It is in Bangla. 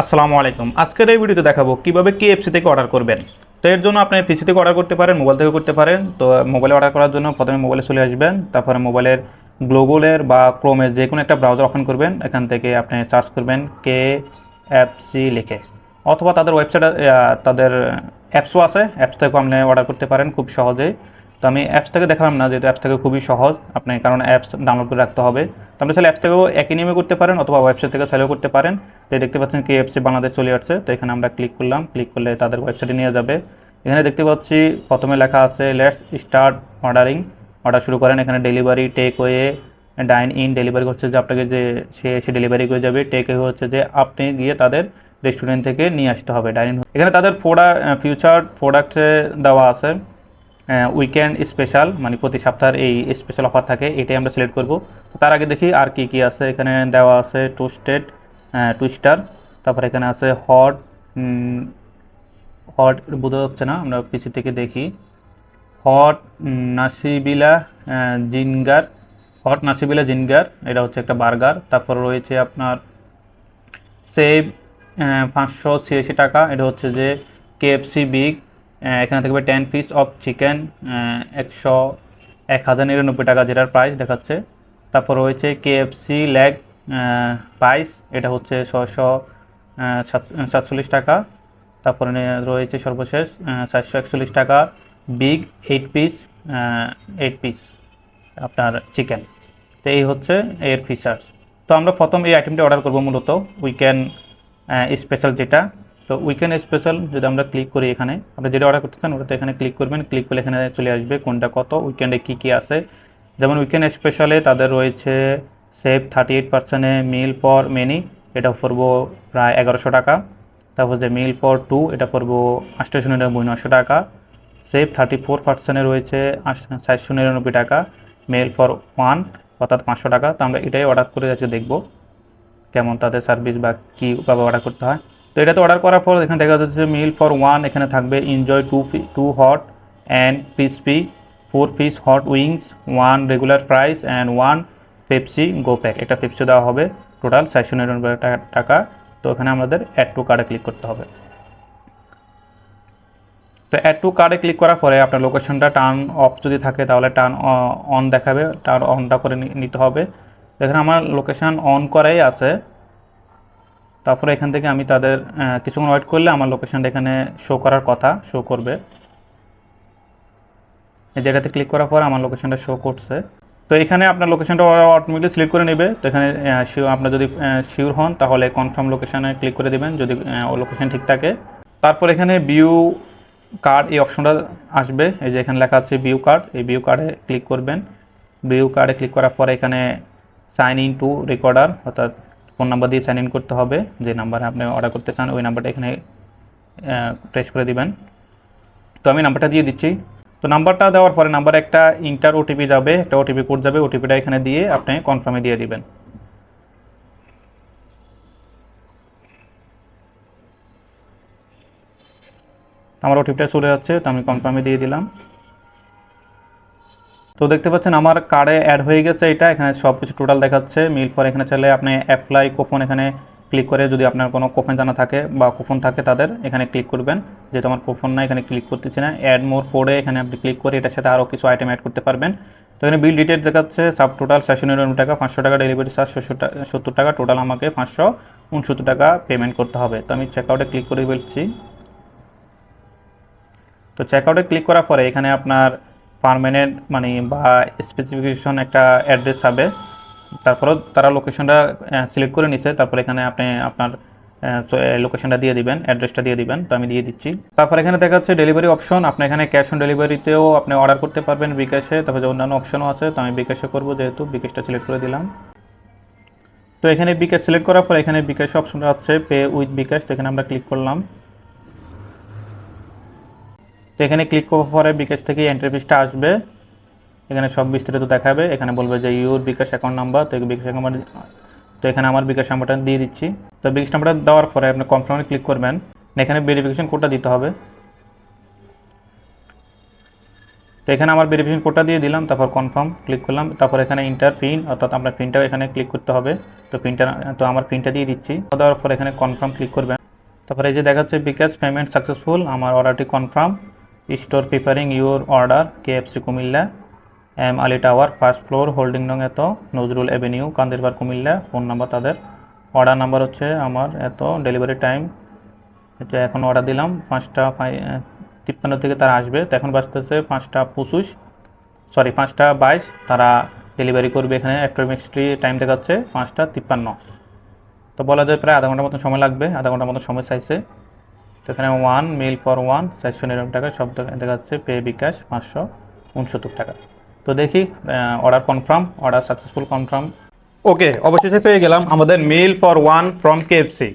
আসসালামু আলাইকুম। আজকের এই ভিডিওতে দেখাবো কীভাবে কেএফসি থেকে অর্ডার করবেন। তো এর জন্য আপনি পিসি থেকে অর্ডার করতে পারেন মোবাইল থেকে করতে পারেন। তো মোবাইলে অর্ডার করার জন্য প্রথমে মোবাইলে চলে আসবেন, তারপরে মোবাইলের গ্লোগলের বা ক্রোমের যে কোনো একটা ব্রাউজার ওপেন করবেন। এখান থেকে আপনি সার্চ করবেন কে এফসি লিখে। অথবা তাদের ওয়েবসাইট তাদের অ্যাপসও আছে অ্যাপস থেকেও আপনি অর্ডার করতে পারেন খুব সহজেই। তো আমি অ্যাপস থেকে দেখালাম না, যেহেতু অ্যাপস থেকে খুবই সহজ আপনি কারণ অ্যাপস ডাউনলোড করে রাখতে হবে। তো আপনি চাইলে অ্যাপস থেকেও একই নিয়মে করতে পারেন অথবা ওয়েবসাইট থেকে চাইলেও করতে পারেন। তো দেখতে পাচ্ছেন কেএফসি বাংলাদেশ চলে আসছে, তো এখানে আমরা ক্লিক করলাম। ক্লিক করলে তাদের ওয়েবসাইটে নিয়ে যাবে। এখানে দেখতে পাচ্ছি প্রথমে লেখা আছে লেটস স্টার্ট অর্ডারিং অর্ডার শুরু করেন। এখানে delivery takeaway dine in delivery হচ্ছে যে আপনাকে যে সে এসে ডেলিভারি করে যাবে। টেক ওয়ে হচ্ছে যে আপনি গিয়ে তাদের রেস্টুরেন্ট থেকে নিয়ে আসতে হবে। ডাইনিং এখানে তাদের প্রোডাক্ট ফিউচার প্রোডাক্টে দেওয়া আছে। উইকেন্ড স্পেশাল মানে প্রতি সপ্তাহের এই স্পেশাল অফার থাকে, এটাই আমরা সিলেক্ট করব। তার আগে দেখি আর কি কি আছে, এখানে দেওয়া আছে টোস্টেড টুইস্টার তারপর এখানে আছে হট হট বোঝা যাচ্ছে না, আমরা পিসি থেকে দেখি। হট নাসিবিলা জিনগার হট নাসিবিলা জিনগার এটা হচ্ছে একটা বার্গার তারপর রয়েছে আপনার সেভ পাঁচশো ছিয়াশি টাকা, এটা হচ্ছে যে কেএফসি বিগ এখানে থাকবে টেন পিস অফ চিকেন একশো এক হাজার নিরানব্বই টাকা যেটার প্রাইস দেখাচ্ছে। তারপর রয়েছে কেএফসি লেগ প্রাইস এটা হচ্ছে ছশো সাতচল্লিশ টাকা। তারপরে রয়েছে সর্বশেষ চারশো একচল্লিশ টাকা big eight piece eight piece আপনার চিকেন তো এই হচ্ছে এর ফিচার্স তো আমরা প্রথম এই আইটেমটি অর্ডার করব মূলত। উইকেন্ড স্পেশাল যেটা। তো উইকেন্ড স্পেশাল যদি আমরা ক্লিক করি এখানে, আপনি যেটা অর্ডার করতে চান ওটাতে এখানে ক্লিক করবেন ক্লিক করলে এখানে চলে আসবে কোনটা কত উইকেন্ডে কী কী আছে। যেমন উইকেন্ড স্পেশালে তাদের রয়েছে সেভ থার্টি এইট পার্সেন্টে মিল ফর মেনি এটা পড়ব প্রায় এগারোশো টাকা। তারপর যে মিল ফর টু এটা পড়ব আটশোশো নিরানব্বই নশো টাকা। সেভ থার্টি ফোর পার্সেন্টে রয়েছে সাতশো নিরানব্বই টাকা। মেল ফর ওয়ান অর্থাৎ পাঁচশো টাকা। তো আমরা এটাই অর্ডার করে আজকে দেখব কেমন তাদের সার্ভিস বা কীভাবে অর্ডার করতে হয়। তো এটাতে অর্ডার করার পর এখানে দেখা যাচ্ছে মিল ফর ওয়ান এখানে থাকবে enjoy two two hot and crispy four piece hot wings one regular price and one Pepsi go pack এটা পেপসি দেওয়া হবে টোটাল চারশো নিরানব্বই টাকা। তো এখানে আমাদের অ্যাড টু কার্ডে ক্লিক করতে হবে। তো অ্যাড টু কার্ডে ক্লিক করার পরে আপনার লোকেশনটা টার্ন অফ যদি থাকে তাহলে টার্ন অন দেখাবে টার্ন অনটা করে নিতে হবে। এখানে আমার লোকেশন অন করাই আছে। তারপরে এখান থেকে আমি তাদের কিছুক্ষণ ওয়েট করলে আমার লোকেশনটা এখানে শো করার কথা শো করবে। এই যেটাতে ক্লিক করার পর আমার লোকেশানটা শো করছে। তো এখানে আপনার লোকেশনটা অটোমেটিকলি সিলেক্ট করে নেবে। তো এখানে আপনার যদি শিওর হন, তাহলে কনফার্ম লোকেশানে ক্লিক করে দিবেন, যদি ও লোকেশন ঠিক থাকে। তারপর এখানে ভিউ কার্ড এই অপশনটা আসবে। এই যে এখানে লেখা আছে ভিউ কার্ড এই ভিউ কার্ডে ক্লিক করবেন। ভিউ কার্ডে ক্লিক করার পরে এখানে সাইন ইন টু রেকর্ডার অর্থাৎ ফোন নাম্বার দিয়ে সাইন ইন করতে হবে। যে নাম্বারে আপনি অর্ডার করতে চান, ওই নাম্বারটা এখানে প্রেস করে দিবেন। তো আমি নাম্বারটা দিয়ে দিচ্ছি। তো নাম্বারটা দেওয়ার পরে নাম্বার একটা ইন্টার ওটিপি যাবে, একটা ওটিপি কোড যাবে ওটিপিটা এখানে দিয়ে আপনি কনফার্মে দিয়ে দিবেন। আমার ওটিপিটা চলে যাচ্ছে, তো আমি কনফার্মে দিয়ে দিলাম। তো দেখতে পাচ্ছেন আমার কার্ডে অ্যাড হয়ে গেছে এটা। এখানে সব কিছু টোটাল দেখাচ্ছে। মিল পর এখানে চাইলে আপনি অ্যাপ্লাই কুপন এখানে ক্লিক করে যদি আপনার কোনো কোপন জানা থাকে বা কুপন থাকে তাদের, এখানে ক্লিক করবেন। যেহেতু আমার কুপন না এখানে ক্লিক করতেছি না। অ্যাড মোর ফোরে এখানে আপনি ক্লিক করে এটার সাথে আরও কিছু আইটেম অ্যাড করতে পারবেন। তো এখানে বিল ডিটেলস দেখাচ্ছে। সাব টোটাল চারশো নিরানব্বই টাকা, পাঁচশো টাকা ডেলিভারি চার্জ সত্তর টাকা টোটাল আমাকে পাঁচশো উনসত্তর টাকা পেমেন্ট করতে হবে। তো আমি চেকআউটে ক্লিক করে বলছি। তো চেকআউটে ক্লিক করার পরে এখানে আপনার পারমানেন্ট মানে বা স্পেসিফিকেশন একটা অ্যাড্রেস হবে। তারপরেও তারা লোকেশনটা সিলেক্ট করে নিছে। তারপর এখানে আপনি আপনার লোকেশনটা দিয়ে দিবেন অ্যাড্রেসটা দিয়ে দিবেন। তো আমি দিয়ে দিচ্ছি। তারপর এখানে দেখা যাচ্ছে ডেলিভারি অপশন আপনি এখানে ক্যাশ অন ডেলিভারিতেও আপনি অর্ডার করতে পারবেন বিকাশে। তারপর যে অন্যান্য অপশনও আছে, তো আমি বিকাশে করব যেহেতু, বিকাশটা সিলেক্ট করে দিলাম। তো এখানে বিকাশ সিলেক্ট করার পর এখানে বিকাশ অপশনটা হচ্ছে পে উইথ বিকাশ। তো এখানে আমরা ক্লিক করলাম। তো এখানে ক্লিক করার পরে বিকাশ থেকে এন্ট্রি ফিসটা আসবে। এখানে সব বিস্তারিত দেখাবে। এখানে বলবে যে ইউর বিকাশ অ্যাকাউন্ট নাম্বার তো বিকাশ অ্যাকাউন্ট তো এখানে আমার বিকাশ নাম্বারটা দিয়ে দিচ্ছি। তো বিকাশ নাম্বারটা দেওয়ার পরে আপনি কনফার্মে ক্লিক করবেন। এখানে ভেরিফিকেশন কোডটা দিতে হবে। তো এখানে আমার ভেরিফিকেশন কোডটা দিয়ে দিলাম, তারপর কনফার্ম ক্লিক করলাম। তারপর এখানে ইন্টার পিন অর্থাৎ আপনার পিনটাও এখানে ক্লিক করতে হবে। তো পিনটা তো আমার পিনটা দিয়ে দিচ্ছি। দেওয়ার পর এখানে কনফার্ম ক্লিক করবেন। তারপরে এই যে দেখাচ্ছে বিকাশ পেমেন্ট সাকসেসফুল আমার অর্ডারটি confirm store preparing your order KFC Comilla M Ali tower first floor holding নং এত Nazrul avenue Kandirpar Comilla phone number তাদের। অর্ডার নাম্বার হচ্ছে আমার এত ডেলিভারি টাইম হচ্ছে এখন অর্ডার দিলাম, পাঁচটা তিপ্পান্ন থেকে তারা আসবে। তো এখন বাঁচতেছে পাঁচটা পঁচিশ। সরি পাঁচটা বাইশ। তারা ডেলিভারি করবে এখানে অ্যাক্টোমিক্সটি টাইম দেখাচ্ছে পাঁচটা তিপ্পান্ন। তো বলা যায় প্রায় আধা ঘণ্টার মতো সময় লাগবে, আধা ঘণ্টার মতো সময় চাইছে। তো এখানে ওয়ান মিল ফর ওয়ান চারশো নিরানব্বই টাকা, সব দেখা- যাচ্ছে পে বিকাশ পাঁচশো উনসত্তর টাকা। তো দেখি order confirm order successful confirm okay অবশেষে পেয়ে গেলাম আমাদের meal for one from KFC